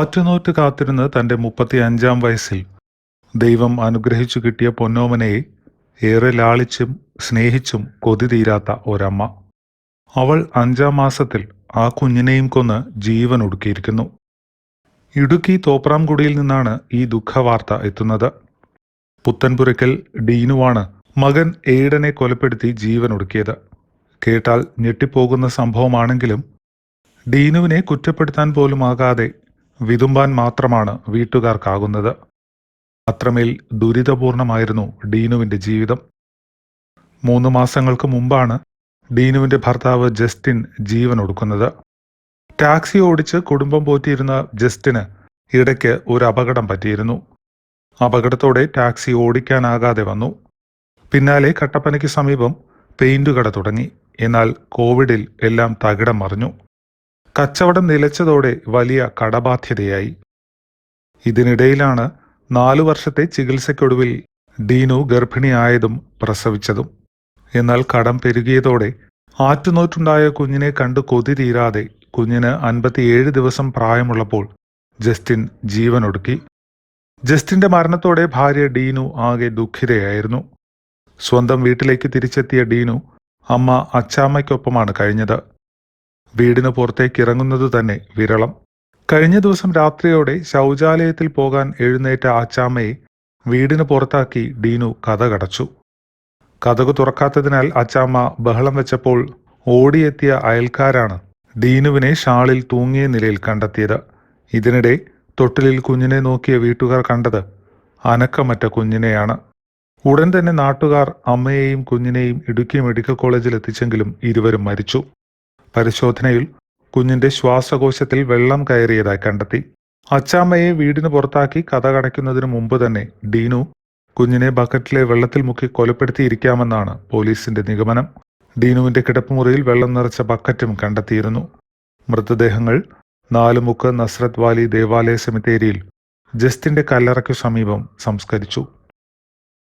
ആറ്റുനോറ്റ് കാത്തിരുന്ന് തന്റെ മുപ്പത്തി അഞ്ചാം വയസ്സിൽ. ദൈവം അനുഗ്രഹിച്ചു കിട്ടിയ പൊന്നോമനയെ ഏറെ ലാളിച്ചും സ്നേഹിച്ചും കൊതി തീരാത്ത ഒരമ്മ. അവൾ അഞ്ചാം മാസത്തിൽ ആ കുഞ്ഞിനെയും കൊന്ന് ജീവൻ ഒടുക്കിയിരിക്കുന്നു. ഇടുക്കി തോപ്രാംകുടിയിൽ നിന്നാണ് ഈ ദുഃഖവാർത്ത എത്തുന്നത്. പുത്തൻപുരയ്ക്കൽ ഡീനുവാണ് മകൻ എയ്ഡനെ കൊലപ്പെടുത്തി ജീവൻ ഒടുക്കിയത്. കേട്ടാൽ ഞെട്ടിപ്പോകുന്ന സംഭവമാണെങ്കിലും ഡീനുവിനെ കുറ്റപ്പെടുത്താൻ പോലും ആകാതെ വിതുമ്പാൻ മാത്രമാണ് വീട്ടുകാർക്കാകുന്നത്. അത്രമേൽ ദുരിതപൂർണമായിരുന്നു ഡീനുവിന്റെ ജീവിതം. മൂന്ന് മാസങ്ങൾക്ക് മുമ്പാണ് ഡീനുവിന്റെ ഭർത്താവ് ജസ്റ്റിൻ ജീവൻ ഒടുക്കുന്നത് ടാക്സി ഓടിച്ച് കുടുംബം പോറ്റിയിരുന്ന ജസ്റ്റിന് ഇടയ്ക്ക് ഒരു അപകടം പറ്റിയിരുന്നു. അപകടത്തോടെ ടാക്സി ഓടിക്കാനാകാതെ വന്നു. പിന്നാലെ കട്ടപ്പനയ്ക്ക് സമീപം പെയിന്റ് കട തുടങ്ങി. എന്നാൽ കോവിഡിൽ എല്ലാം തകിടം മറിഞ്ഞു. കച്ചവടം നിലച്ചതോടെ വലിയ കടബാധ്യതയായി. ഇതിനിടയിലാണ് നാലു വർഷത്തെ ചികിത്സയ്ക്കൊടുവിൽ ഡീനു ഗർഭിണിയായതും പ്രസവിച്ചതും. എന്നാൽ കടം പെരുകിയതോടെ ആറ്റുനോറ്റുണ്ടായ കുഞ്ഞിനെ കണ്ടു കൊതി തീരാതെ കുഞ്ഞിന് അൻപത്തിയേഴ് ദിവസം പ്രായമുള്ളപ്പോൾ ജസ്റ്റിൻ ജീവനൊടുക്കി. ജസ്റ്റിന്റെ മരണത്തോടെ ഭാര്യ ഡീനു ആകെ ദുഃഖിതയായിരുന്നു. സ്വന്തം വീട്ടിലേക്ക് തിരിച്ചെത്തിയ ഡീനു അമ്മ അച്ചാമ്മയ്ക്കൊപ്പമാണ് കഴിഞ്ഞത്. വീടിന് പുറത്തേക്ക് ഇറങ്ങുന്നത് തന്നെ വിരളം. കഴിഞ്ഞ ദിവസം രാത്രിയോടെ ശൗചാലയത്തിൽ പോകാൻ എഴുന്നേറ്റ അച്ചാമ്മയെ വീടിന് പുറത്താക്കി ഡീനു കഥ കടച്ചു കഥകു തുറക്കാത്തതിനാൽ അച്ചാമ്മ ബഹളം വെച്ചപ്പോൾ ഓടിയെത്തിയ അയൽക്കാരാണ് ഡീനുവിനെ ഷാളിൽ തൂങ്ങിയ നിലയിൽ കണ്ടെത്തിയത്. ഇതിനിടെ തൊട്ടിലിൽ കുഞ്ഞിനെ നോക്കിയ വീട്ടുകാർ കണ്ടത് അനക്കമറ്റ കുഞ്ഞിനെയാണ്. ഉടൻ തന്നെ നാട്ടുകാർ അമ്മയെയും കുഞ്ഞിനെയും ഇടുക്കി മെഡിക്കൽ കോളേജിൽ എത്തിച്ചെങ്കിലും ഇരുവരും മരിച്ചു. പരിശോധനയിൽ കുഞ്ഞിന്റെ ശ്വാസകോശത്തിൽ വെള്ളം കയറിയതായി കണ്ടെത്തി. അച്ചാമ്മയെ വീടിന് പുറത്താക്കി കഥ കടയ്ക്കുന്നതിന് മുമ്പ് തന്നെ ഡീനു കുഞ്ഞിനെ ബക്കറ്റിലെ വെള്ളത്തിൽ മുക്കി കൊലപ്പെടുത്തിയിരിക്കാമെന്നാണ് പോലീസിന്റെ നിഗമനം. ഡീനുവിന്റെ കിടപ്പുമുറിയിൽ വെള്ളം നിറച്ച ബക്കറ്റും കണ്ടെത്തിയിരുന്നു. മൃതദേഹങ്ങൾ നാലുമുക്ക് നസ്രത് വാലി ദേവാലയ സെമിത്തേരിയിൽ ജസ്റ്റിന്റെ കല്ലറയ്ക്കു സമീപം സംസ്കരിച്ചു.